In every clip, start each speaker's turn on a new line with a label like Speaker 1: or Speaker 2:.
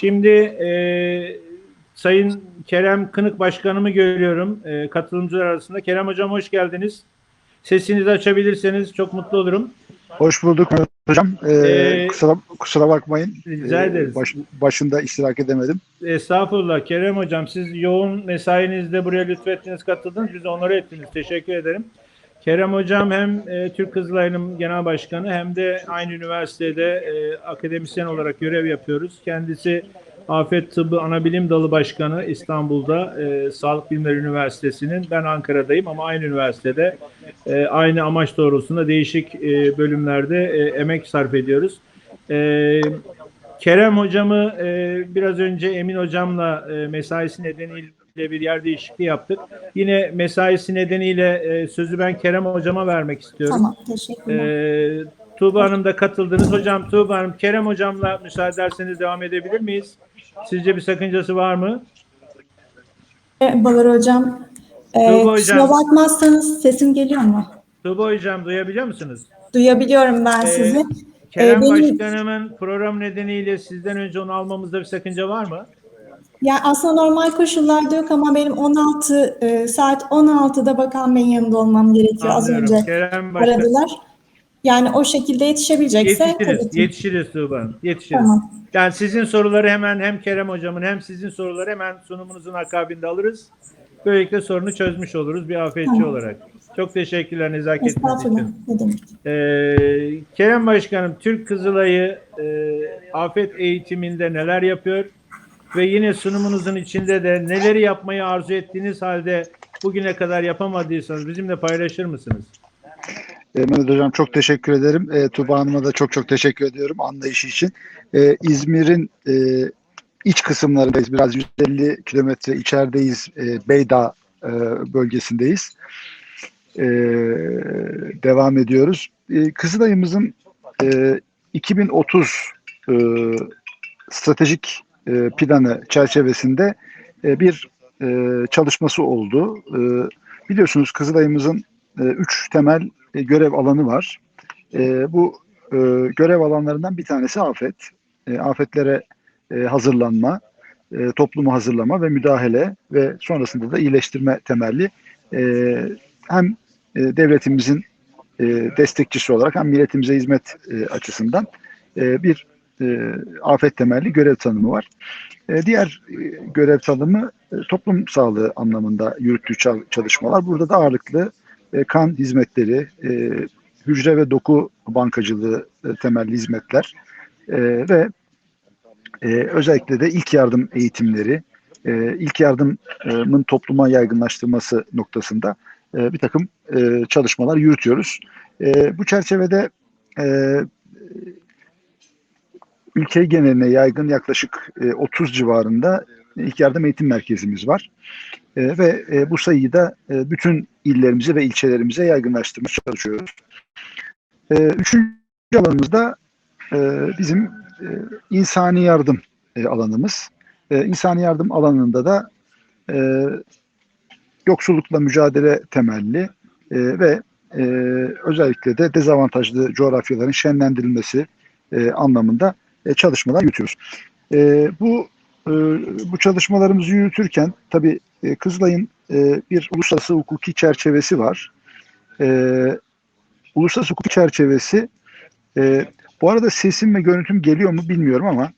Speaker 1: Şimdi e, Sayın Kerem Kınık Başkanımı görüyorum e, katılımcılar arasında. Kerem Hocam hoş geldiniz. Sesinizi açabilirseniz çok mutlu olurum.
Speaker 2: Hoş bulduk hocam. Ee,
Speaker 1: Ee,
Speaker 2: kusura, kusura bakmayın.
Speaker 1: Rica
Speaker 2: Ee,
Speaker 1: ederiz.
Speaker 2: baş- başında iştirak edemedim.
Speaker 1: Estağfurullah Kerem Hocam siz yoğun mesainizde buraya lütfettiniz katıldınız. Biz onları ettiniz. Teşekkür ederim. Kerem Hocam hem e, Türk Kızılayı'nın genel başkanı hem de aynı üniversitede e, akademisyen olarak görev yapıyoruz. Kendisi Afet Tıbbı Anabilim Dalı Başkanı İstanbul'da e, Sağlık Bilimleri Üniversitesi'nin. Ben Ankara'dayım ama aynı üniversitede e, aynı amaç doğrultusunda değişik e, bölümlerde e, emek sarf ediyoruz. E, Kerem hocamı e, biraz önce Emin hocamla e, mesaisi nedeniyle bir yer değişikliği yaptık. Yine mesaisi nedeniyle e, sözü ben Kerem hocama vermek istiyorum.
Speaker 3: Tamam, teşekkürler.
Speaker 1: E, Tuğba Hanım da katıldınız. Hocam Tuğba Hanım, Kerem hocamla müsaade ederseniz devam edebilir miyiz? Sizce bir sakıncası var mı?
Speaker 3: Merhabalar hocam. Ee,
Speaker 1: Tuğba
Speaker 3: kusura bakmazsanız sesim geliyor mu?
Speaker 1: Tuğba hocam duyabiliyor musunuz?
Speaker 3: Duyabiliyorum ben
Speaker 1: Ee,
Speaker 3: sizi.
Speaker 1: Kerem
Speaker 3: Ee, benim-
Speaker 1: Başkanımın program nedeniyle sizden önce onu almamızda bir sakınca var mı?
Speaker 3: Yani aslında normal koşullarda yok ama benim 16 e, saat 16'da Bakan Bey'in yanında olmam gerekiyor. Az
Speaker 1: Anlıyorum.
Speaker 3: önce
Speaker 1: Kerem
Speaker 3: aradılar. Yani o şekilde yetişebilecekse
Speaker 1: Yetişiriz,
Speaker 3: tabii
Speaker 1: yetişiriz Tuğba Hanım, yetişiriz.
Speaker 3: Tamam.
Speaker 1: Yani sizin soruları hemen hem Kerem hocamın hem sizin soruları hemen sunumunuzun akabinde alırız. Böylelikle sorunu çözmüş oluruz bir afetçi
Speaker 3: Tamam.
Speaker 1: olarak. Çok teşekkürler nezaketiniz için. Ee, Kerem Başkanım, Türk Kızılayı e, afet eğitiminde neler yapıyor? Ve yine sunumunuzun içinde de neleri yapmayı arzu ettiğiniz halde bugüne kadar yapamadıysanız bizimle paylaşır mısınız?
Speaker 2: Ee, Mehmet hocam çok teşekkür ederim. Ee, Tuğba Hanım'a da çok çok teşekkür ediyorum anlayışı için. Ee, İzmir'in e, iç kısımlarındayız. Biraz 150 kilometre içerideyiz. Ee, Beydağ e, bölgesindeyiz. Ee, devam ediyoruz. Ee, Kızılay'ımızın e, 2030 e, stratejik e, planı çerçevesinde e, bir e, çalışması oldu. E, biliyorsunuz Kızılay'ımızın üç temel görev alanı var. Bu görev alanlarından bir tanesi afet. Afetlere hazırlanma, toplumu hazırlama ve müdahale ve sonrasında da iyileştirme temelli hem devletimizin destekçisi olarak hem milletimize hizmet açısından bir e, afet temelli görev tanımı var. E, diğer e, görev tanımı e, toplum sağlığı anlamında yürüttüğü çal- çalışmalar. Burada da ağırlıklı e, kan hizmetleri, e, hücre ve doku bankacılığı e, temelli hizmetler e, ve e, özellikle de ilk yardım eğitimleri, e, ilk yardımın topluma yaygınlaştırması noktasında e, bir takım e, çalışmalar yürütüyoruz. E, bu çerçevede e, ülke geneline yaygın yaklaşık e, 30 civarında ilk yardım eğitim merkezimiz var. E, ve e, bu sayıyı da e, bütün illerimize ve ilçelerimize yaygınlaştırmaya çalışıyoruz. E, üçüncü alanımız da e, bizim e, insani yardım e, alanımız. E, insani yardım alanında da e, yoksullukla mücadele temelli e, ve e, özellikle de dezavantajlı coğrafyaların şenlendirilmesi e, anlamında e, çalışmalar yürütüyoruz. E, bu e, bu çalışmalarımızı yürütürken tabii e, Kızılay'ın e, bir uluslararası hukuki çerçevesi var. E, uluslararası hukuki çerçevesi e, bu arada sesim ve görüntüm geliyor mu bilmiyorum ama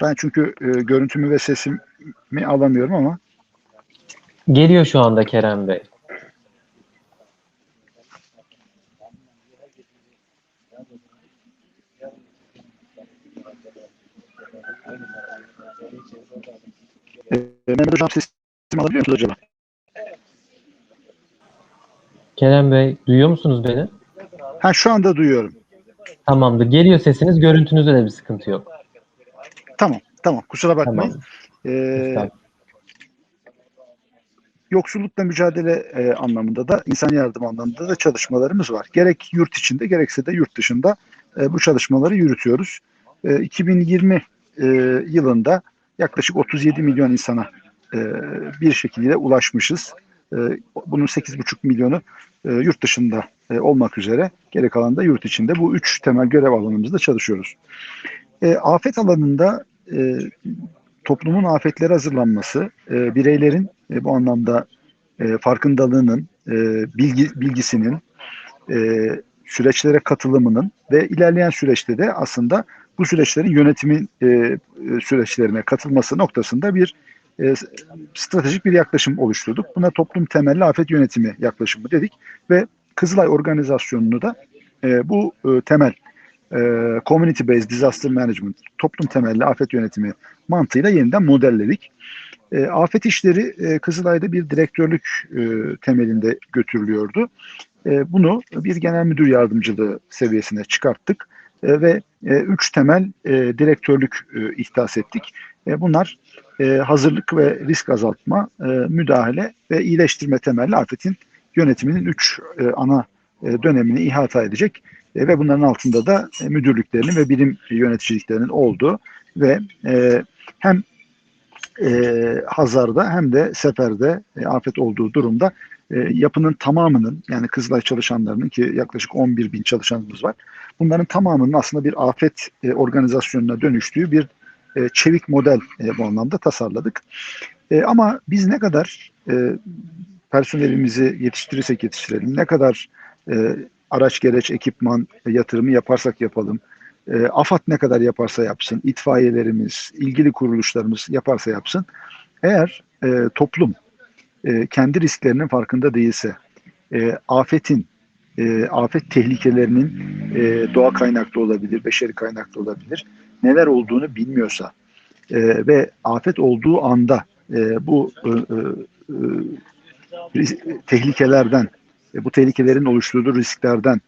Speaker 2: ben çünkü e, görüntümü ve sesimi alamıyorum ama
Speaker 4: Geliyor şu anda Kerem Bey.
Speaker 2: Mehmet Hocam sesimi alabiliyor musunuz acaba?
Speaker 4: Kerem Bey duyuyor musunuz beni?
Speaker 2: Ha şu anda duyuyorum.
Speaker 4: Tamamdır. Geliyor sesiniz. Görüntünüzde de bir sıkıntı yok.
Speaker 2: Tamam, tamam. Kusura bakmayın.
Speaker 4: Tamam.
Speaker 2: Ee. Yoksullukla mücadele e, anlamında da insan yardım anlamında da çalışmalarımız var. Gerek yurt içinde gerekse de yurt dışında e, bu çalışmaları yürütüyoruz. E, 2020 e, yılında yaklaşık 37 milyon insana e, bir şekilde ulaşmışız. E, bunun 8,5 milyonu e, yurt dışında e, olmak üzere geri kalan da yurt içinde bu üç temel görev alanımızda çalışıyoruz. E, afet alanında e, toplumun afetlere hazırlanması, e, bireylerin e, bu anlamda e, farkındalığının, e, bilgi bilgisinin, e, süreçlere katılımının ve ilerleyen süreçte de aslında bu süreçlerin yönetimin e, e, süreçlerine katılması noktasında bir e, stratejik bir yaklaşım oluşturduk. Buna toplum temelli afet yönetimi yaklaşımı dedik ve Kızılay organizasyonunu da e, bu e, temel e, community based disaster management, toplum temelli afet yönetimi mantığıyla yeniden modelledik. E, afet işleri e, Kızılay'da bir direktörlük e, temelinde götürülüyordu. E, bunu bir genel müdür yardımcılığı seviyesine çıkarttık e, ve e, üç temel e, direktörlük e, ihdas ettik. E, bunlar e, hazırlık ve risk azaltma, e, müdahale ve iyileştirme temelli afetin yönetiminin üç e, ana e, dönemini ihata edecek e, ve bunların altında da e, müdürlüklerinin ve birim yöneticiliklerinin olduğu ve e, hem e, Hazar'da hem de Sefer'de e, afet olduğu durumda e, yapının tamamının yani Kızılay çalışanlarının ki yaklaşık 11 bin çalışanımız var. Bunların tamamının aslında bir afet e, organizasyonuna dönüştüğü bir e, çevik model e, bu anlamda tasarladık. E, ama biz ne kadar e, personelimizi yetiştirirsek yetiştirelim, ne kadar e, araç gereç ekipman yatırımı yaparsak yapalım, e, AFAD ne kadar yaparsa yapsın, itfaiyelerimiz, ilgili kuruluşlarımız yaparsa yapsın, eğer e, toplum e, kendi risklerinin farkında değilse, e, afetin, e, afet tehlikelerinin e, doğa kaynaklı olabilir, beşeri kaynaklı olabilir, neler olduğunu bilmiyorsa e, ve afet olduğu anda e, bu e, e, ris- tehlikelerden, e, bu tehlikelerin oluşturduğu risklerden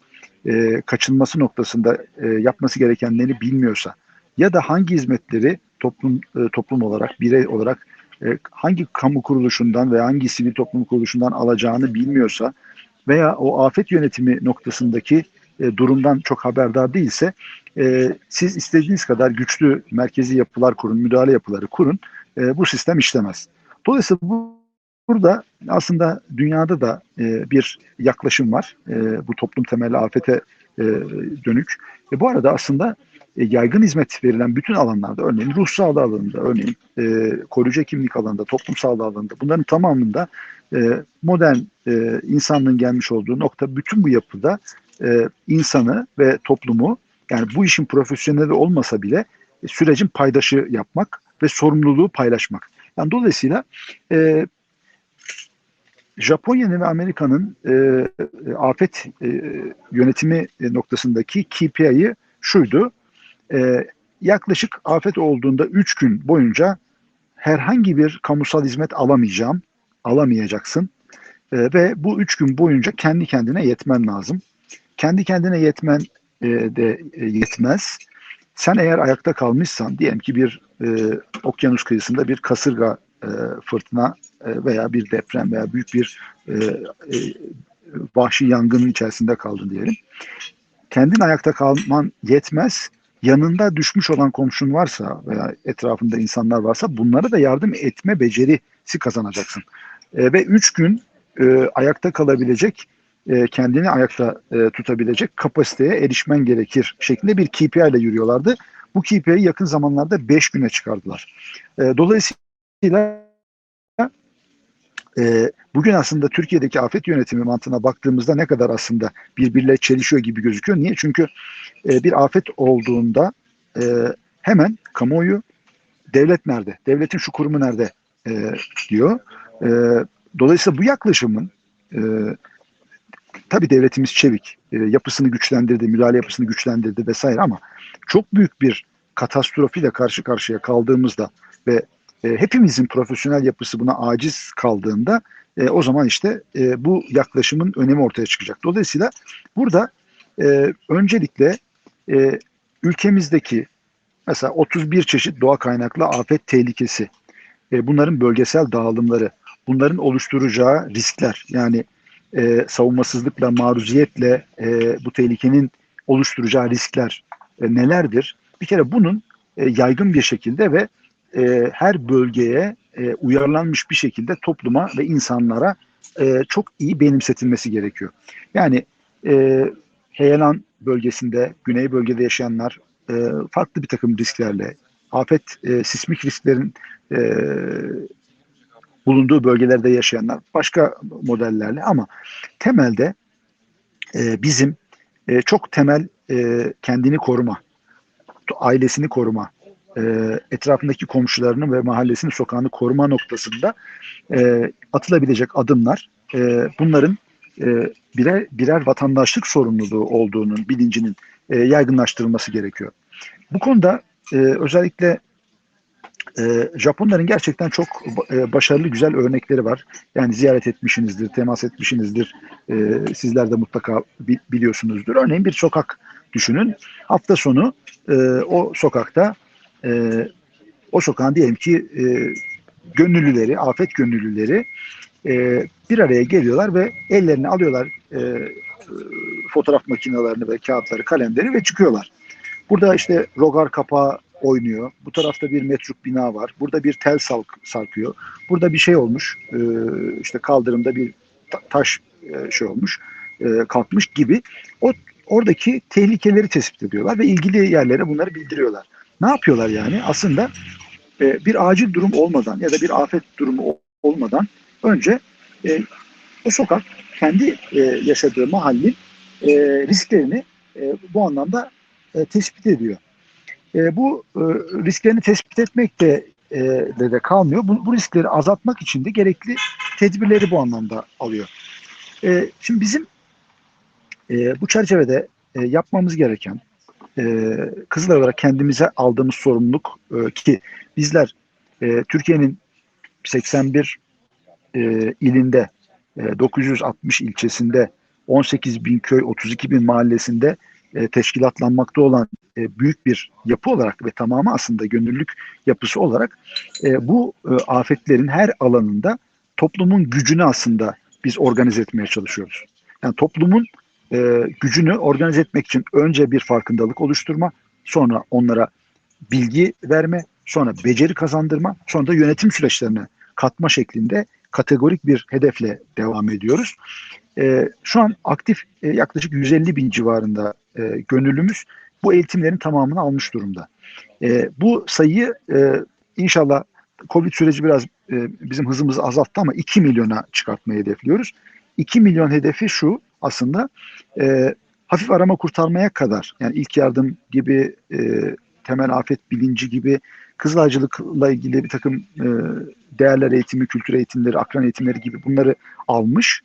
Speaker 2: e, kaçınması noktasında e, yapması gerekenlerini bilmiyorsa ya da hangi hizmetleri toplum e, toplum olarak, birey olarak e, hangi kamu kuruluşundan veya hangi sivil toplum kuruluşundan alacağını bilmiyorsa veya o afet yönetimi noktasındaki e, durumdan çok haberdar değilse e, siz istediğiniz kadar güçlü merkezi yapılar kurun, müdahale yapıları kurun, e, bu sistem işlemez. Dolayısıyla bu burada aslında dünyada da e, bir yaklaşım var. E, bu toplum temelli afete e, dönük. E, bu arada aslında e, yaygın hizmet verilen bütün alanlarda, örneğin ruh sağlığı alanında, örneğin e, koruyucu hekimlik alanında, toplum sağlığı alanında bunların tamamında e, modern e, insanlığın gelmiş olduğu nokta bütün bu yapıda e, insanı ve toplumu yani bu işin profesyoneli olmasa bile e, sürecin paydaşı yapmak ve sorumluluğu paylaşmak. Yani dolayısıyla e, Japonya'nın ve Amerika'nın e, e, afet e, yönetimi noktasındaki KPI'yi şuydu. E, yaklaşık afet olduğunda 3 gün boyunca herhangi bir kamusal hizmet alamayacağım, alamayacaksın. E, ve bu 3 gün boyunca kendi kendine yetmen lazım. Kendi kendine yetmen e, de e, yetmez. Sen eğer ayakta kalmışsan, diyelim ki bir e, okyanus kıyısında bir kasırga e, fırtına e, veya bir deprem veya büyük bir e, e, vahşi yangının içerisinde kaldın diyelim. Kendin ayakta kalman yetmez. Yanında düşmüş olan komşun varsa veya etrafında insanlar varsa bunlara da yardım etme becerisi kazanacaksın. Ve üç gün ayakta kalabilecek, kendini ayakta tutabilecek kapasiteye erişmen gerekir şeklinde bir KPI ile yürüyorlardı. Bu KPI'yi yakın zamanlarda 5 güne çıkardılar. Dolayısıyla e, bugün aslında Türkiye'deki afet yönetimi mantığına baktığımızda ne kadar aslında birbirle çelişiyor gibi gözüküyor. Niye? Çünkü e, bir afet olduğunda e, hemen kamuoyu devlet nerede? Devletin şu kurumu nerede? E, diyor. E, dolayısıyla bu yaklaşımın e, tabii devletimiz çevik. E, yapısını güçlendirdi, müdahale yapısını güçlendirdi vesaire ama çok büyük bir katastrofiyle karşı karşıya kaldığımızda ve e, hepimizin profesyonel yapısı buna aciz kaldığında e, o zaman işte e, bu yaklaşımın önemi ortaya çıkacak. Dolayısıyla burada e, öncelikle e, ülkemizdeki mesela 31 çeşit doğa kaynaklı afet tehlikesi, e, bunların bölgesel dağılımları, bunların oluşturacağı riskler yani e, savunmasızlıkla, maruziyetle e, bu tehlikenin oluşturacağı riskler e, nelerdir? Bir kere bunun e, yaygın bir şekilde ve e, her bölgeye e, uyarlanmış bir şekilde topluma ve insanlara e, çok iyi benimsetilmesi gerekiyor. Yani e, heyelan bölgesinde, güney bölgede yaşayanlar e, farklı bir takım risklerle, afet, e, sismik risklerin e, bulunduğu bölgelerde yaşayanlar başka modellerle ama temelde e, bizim e, çok temel e, kendini koruma, ailesini koruma, e, etrafındaki komşularını ve mahallesini, sokağını koruma noktasında e, atılabilecek adımlar e, bunların e, birer birer vatandaşlık sorumluluğu olduğunun bilincinin e, yaygınlaştırılması gerekiyor. Bu konuda e, özellikle e, Japonların gerçekten çok e, başarılı güzel örnekleri var. Yani ziyaret etmişsinizdir, temas etmişsinizdir. E, sizler de mutlaka bi- biliyorsunuzdur. Örneğin bir sokak düşünün. Hafta sonu e, o sokakta e, o sokağın diyelim ki e, gönüllüleri, afet gönüllüleri e, bir araya geliyorlar ve ellerine alıyorlar e, fotoğraf makinelerini ve kağıtları, kalemleri ve çıkıyorlar. Burada işte rogar kapağı oynuyor. Bu tarafta bir metruk bina var. Burada bir tel salk, sarkıyor. Burada bir şey olmuş. E, işte kaldırımda bir ta- taş e, şey olmuş. e, kalkmış gibi. O oradaki tehlikeleri tespit ediyorlar ve ilgili yerlere bunları bildiriyorlar. Ne yapıyorlar yani? Aslında e, bir acil durum olmadan ya da bir afet durumu olmadan önce e, o sokak kendi e, yaşadığı mahallin e, risklerini e, bu anlamda e, tespit ediyor. E, bu e, risklerini tespit etmek de e, de, de kalmıyor. Bu, bu riskleri azaltmak için de gerekli tedbirleri bu anlamda alıyor. E, şimdi bizim e, bu çerçevede e, yapmamız gereken e, Kızılay olarak kendimize aldığımız sorumluluk e, ki bizler e, Türkiye'nin 81 e, ilinde, e, 960 ilçesinde, 18 bin köy, 32 bin mahallesinde e, teşkilatlanmakta olan e, büyük bir yapı olarak ve tamamı aslında gönüllülük yapısı olarak e, bu e, afetlerin her alanında toplumun gücünü aslında biz organize etmeye çalışıyoruz. Yani toplumun e, gücünü organize etmek için önce bir farkındalık oluşturma, sonra onlara bilgi verme, sonra beceri kazandırma, sonra da yönetim süreçlerine katma şeklinde kategorik bir hedefle devam ediyoruz. E, şu an aktif e, yaklaşık 150 bin civarında e, gönüllümüz bu eğitimlerin tamamını almış durumda. E, bu sayıyı e, inşallah Covid süreci biraz e, bizim hızımızı azalttı ama 2 milyona çıkartmayı hedefliyoruz. 2 milyon hedefi şu aslında e, hafif arama kurtarmaya kadar yani ilk yardım gibi e, temel afet bilinci gibi kızılacılıkla ilgili bir takım e, değerler eğitimi, kültür eğitimleri, akran eğitimleri gibi bunları almış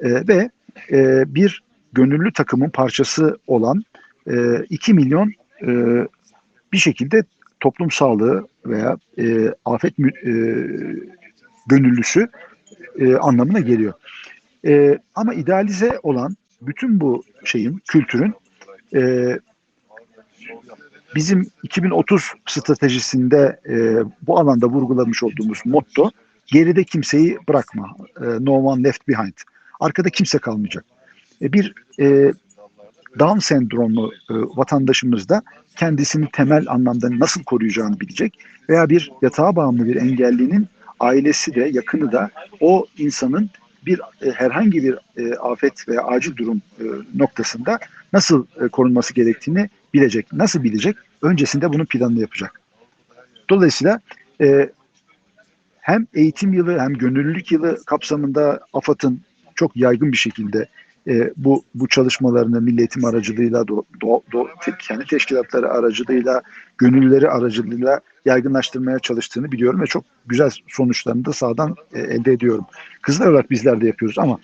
Speaker 2: e, ve e, bir gönüllü takımın parçası olan e, 2 milyon e, bir şekilde toplum sağlığı veya e, afet mü, e, gönüllüsü e, anlamına geliyor. E, ama idealize olan bütün bu şeyin, kültürün e, bizim 2030 stratejisinde e, bu alanda vurgulamış olduğumuz motto geride kimseyi bırakma. E, no one left behind. Arkada kimse kalmayacak. E, bir e, Down sendromlu e, vatandaşımız da kendisini temel anlamda nasıl koruyacağını bilecek veya bir yatağa bağımlı bir engellinin ailesi de yakını da o insanın bir e, herhangi bir e, afet veya acil durum e, noktasında nasıl korunması gerektiğini bilecek. Nasıl bilecek? Öncesinde bunun planını yapacak. Dolayısıyla hem eğitim yılı hem gönüllülük yılı kapsamında AFAD'ın çok yaygın bir şekilde e, bu bu çalışmalarını milli eğitim aracılığıyla do, do, do, te- kendi teşkilatları aracılığıyla gönüllüleri aracılığıyla yaygınlaştırmaya çalıştığını biliyorum ve çok güzel sonuçlarını da sağdan e, elde ediyorum. Kızlar olarak bizler de yapıyoruz ama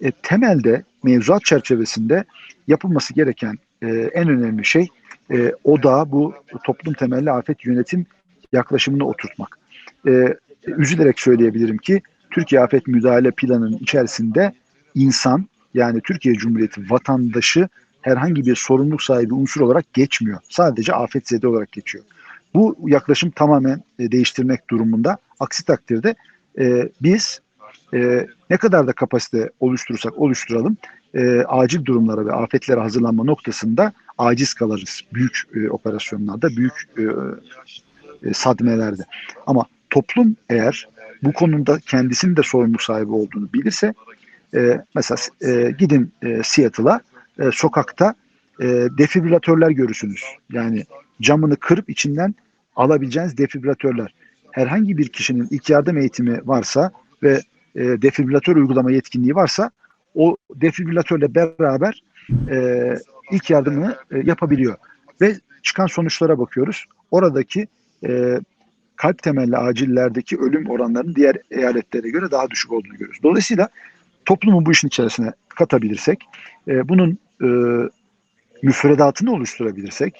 Speaker 2: e, temelde mevzuat çerçevesinde yapılması gereken e, en önemli şey e, o da bu toplum temelli afet yönetim yaklaşımını oturtmak. E, üzülerek söyleyebilirim ki Türkiye Afet Müdahale Planı'nın içerisinde insan yani Türkiye Cumhuriyeti vatandaşı herhangi bir sorumluluk sahibi unsur olarak geçmiyor. Sadece afetzede olarak geçiyor. Bu yaklaşım tamamen e, değiştirmek durumunda. Aksi takdirde e, biz e, ne kadar da kapasite oluşturursak oluşturalım e, acil durumlara ve afetlere hazırlanma noktasında aciz kalırız. Büyük e, operasyonlarda, büyük e, e, sadmelerde. Ama toplum eğer bu konuda kendisinin de sorumluluk sahibi olduğunu bilirse e, mesela e, gidin e, Seattle'a e, sokakta e, defibrilatörler görürsünüz. Yani camını kırıp içinden alabileceğiniz defibrilatörler. Herhangi bir kişinin ilk yardım eğitimi varsa ve e, defibrilatör uygulama yetkinliği varsa o defibrilatörle beraber e, ilk yardımını e, yapabiliyor. Ve çıkan sonuçlara bakıyoruz. Oradaki e, kalp temelli acillerdeki ölüm oranlarının diğer eyaletlere göre daha düşük olduğunu görüyoruz. Dolayısıyla toplumu bu işin içerisine katabilirsek, e, bunun e, müfredatını oluşturabilirsek,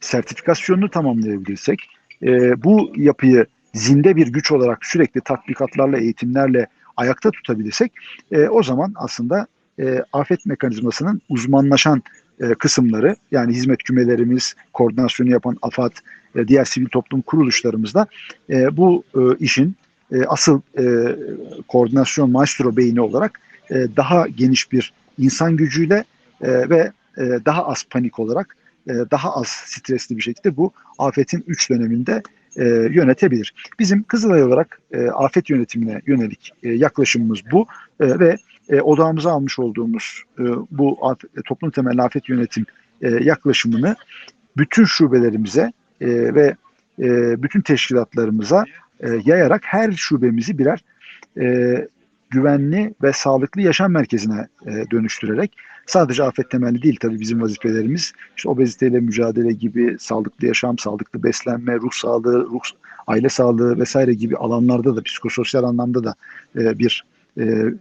Speaker 2: sertifikasyonunu tamamlayabilirsek, e, bu yapıyı zinde bir güç olarak sürekli tatbikatlarla, eğitimlerle ayakta tutabilirsek, e, o zaman aslında e, afet mekanizmasının uzmanlaşan e, kısımları, yani hizmet kümelerimiz, koordinasyonu yapan AFAD, e, diğer sivil toplum kuruluşlarımızda e, bu e, işin e, asıl e, koordinasyon maestro beyni olarak e, daha geniş bir insan gücüyle e, ve e, daha az panik olarak e, daha az stresli bir şekilde bu afetin 3 döneminde e, yönetebilir. Bizim Kızılay olarak e, afet yönetimine yönelik e, yaklaşımımız bu e, ve e, odağımıza almış olduğumuz e, bu af- toplum temelli afet yönetim e, yaklaşımını bütün şubelerimize e, ve e, bütün teşkilatlarımıza e, yayarak her şubemizi birer e, güvenli ve sağlıklı yaşam merkezine e, dönüştürerek sadece afet temelli değil tabii bizim vazifelerimiz işte obeziteyle mücadele gibi sağlıklı yaşam, sağlıklı beslenme, ruh sağlığı, ruh, aile sağlığı vesaire gibi alanlarda da psikososyal anlamda da e, bir e, e,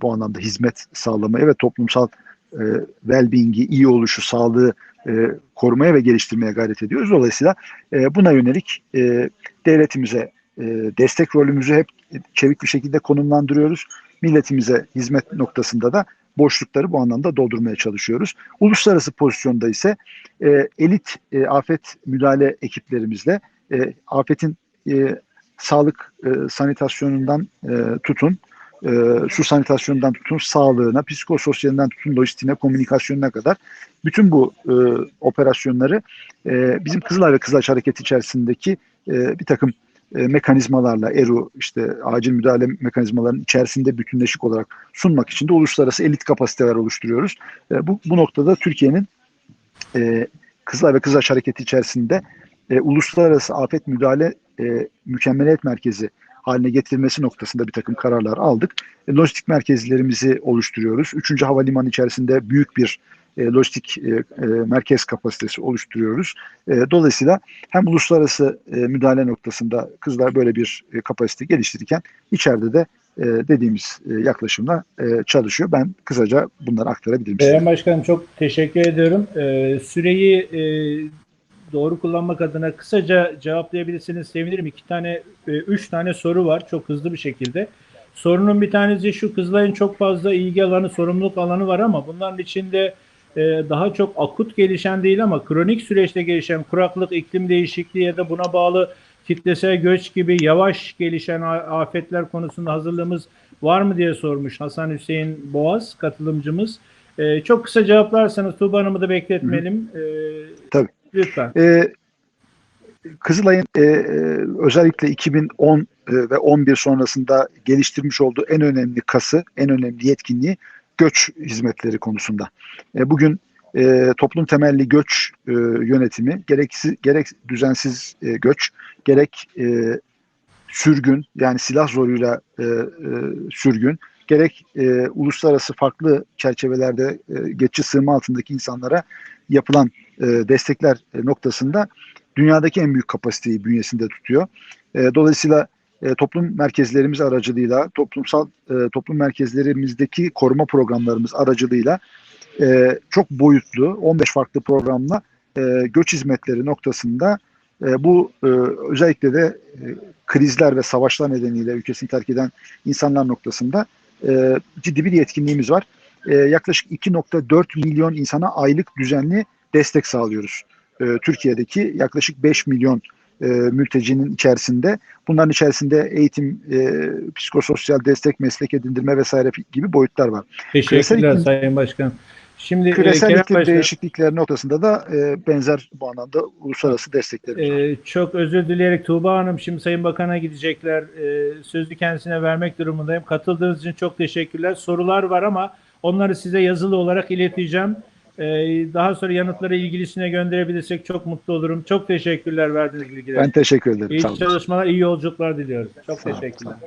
Speaker 2: bu anlamda hizmet sağlamaya ve toplumsal e, well-being'i, iyi oluşu, sağlığı e, korumaya ve geliştirmeye gayret ediyoruz. Dolayısıyla e, buna yönelik e, devletimize e, destek rolümüzü hep çevik bir şekilde konumlandırıyoruz. Milletimize hizmet noktasında da boşlukları bu anlamda doldurmaya çalışıyoruz. Uluslararası pozisyonda ise e, elit e, afet müdahale ekiplerimizle e, afetin e, sağlık e, sanitasyonundan e, tutun, e, su sanitasyonundan tutun, sağlığına, psikososyalinden tutun, lojistiğine, komünikasyonuna kadar bütün bu e, operasyonları e, bizim Kızılay ve Kızılaç Hareketi içerisindeki e, bir takım e, mekanizmalarla, ERU işte acil müdahale mekanizmalarının içerisinde bütünleşik olarak sunmak için de uluslararası elit kapasiteler oluşturuyoruz. E, bu, bu noktada Türkiye'nin e, Kızılay ve Kızılaç Hareketi içerisinde e, uluslararası afet müdahale e, mükemmeliyet merkezi haline getirilmesi noktasında bir takım kararlar aldık. E, lojistik merkezlerimizi oluşturuyoruz. Üçüncü havalimanı içerisinde büyük bir e, lojistik e, e, merkez kapasitesi oluşturuyoruz. E, dolayısıyla hem uluslararası e, müdahale noktasında kızlar böyle bir e, kapasite geliştirirken içeride de e, dediğimiz e, yaklaşımla e, çalışıyor. Ben kısaca bunları aktarabilirim.
Speaker 1: Beyhan Başkanım çok teşekkür ediyorum. Ee, süreyi e, doğru kullanmak adına kısaca cevaplayabilirsiniz sevinirim. İki tane, e, üç tane soru var çok hızlı bir şekilde. Sorunun bir tanesi şu Kızılay'ın çok fazla ilgi alanı, sorumluluk alanı var ama bunların içinde e, daha çok akut gelişen değil ama kronik süreçte gelişen kuraklık, iklim değişikliği ya da buna bağlı kitlesel göç gibi yavaş gelişen afetler konusunda hazırlığımız var mı diye sormuş Hasan Hüseyin Boğaz katılımcımız. Ee, çok kısa cevaplarsanız Tuğba Hanım'ı da bekletmeyelim. Ee,
Speaker 2: Tabii.
Speaker 1: Lütfen.
Speaker 2: Ee, Kızılay'ın e, e, özellikle 2010 e, ve 11 sonrasında geliştirmiş olduğu en önemli kası, en önemli yetkinliği göç hizmetleri konusunda. E, bugün e, toplum temelli göç e, yönetimi gereksiz, gerek düzensiz e, göç, gerek e, sürgün yani silah zoruyla e, e, sürgün, gerek e, uluslararası farklı çerçevelerde e, geçici sığınma altındaki insanlara yapılan e, destekler e, noktasında dünyadaki en büyük kapasiteyi bünyesinde tutuyor. E, dolayısıyla e, toplum merkezlerimiz aracılığıyla, toplumsal e, toplum merkezlerimizdeki koruma programlarımız aracılığıyla e, çok boyutlu 15 farklı programla e, göç hizmetleri noktasında e, bu e, özellikle de e, krizler ve savaşlar nedeniyle ülkesini terk eden insanlar noktasında e, ciddi bir yetkinliğimiz var. E, yaklaşık 2.4 milyon insana aylık düzenli destek sağlıyoruz. E, Türkiye'deki yaklaşık 5 milyon e, mültecinin içerisinde. Bunların içerisinde eğitim, e, psikososyal destek, meslek edindirme vesaire gibi boyutlar var.
Speaker 1: Teşekkürler
Speaker 2: Küresel
Speaker 1: Sayın Başkan. Şimdi e,
Speaker 2: Küresel iklim
Speaker 1: Başkan,
Speaker 2: değişiklikleri noktasında da e, benzer bu anlamda uluslararası desteklerimiz var.
Speaker 1: e, çok özür dileyerek Tuğba Hanım şimdi Sayın Bakan'a gidecekler. E, sözü kendisine vermek durumundayım. Katıldığınız için çok teşekkürler. Sorular var ama onları size yazılı olarak ileteceğim. Ee, daha sonra yanıtları ilgilisine gönderebilirsek çok mutlu olurum. Çok teşekkürler verdiğiniz bilgiler.
Speaker 2: Ben teşekkür ederim.
Speaker 1: iyi çalışmalar, iyi yolculuklar diliyoruz. Çok
Speaker 2: Sağ
Speaker 1: teşekkürler.
Speaker 2: olun.